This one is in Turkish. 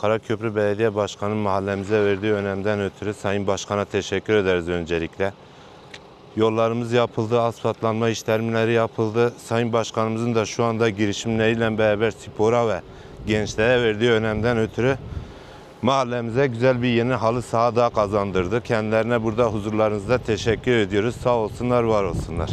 Karaköprü Belediye Başkanı mahallemize verdiği önemden ötürü Sayın Başkan'a teşekkür ederiz öncelikle. Yollarımız yapıldı, asfaltlanma işlemleri yapıldı. Sayın Başkanımızın da şu anda girişimleriyle beraber spora ve gençlere verdiği önemden ötürü mahallemize güzel bir yeni halı saha daha kazandırdı. Kendilerine burada huzurlarınızda teşekkür ediyoruz. Sağ olsunlar, var olsunlar.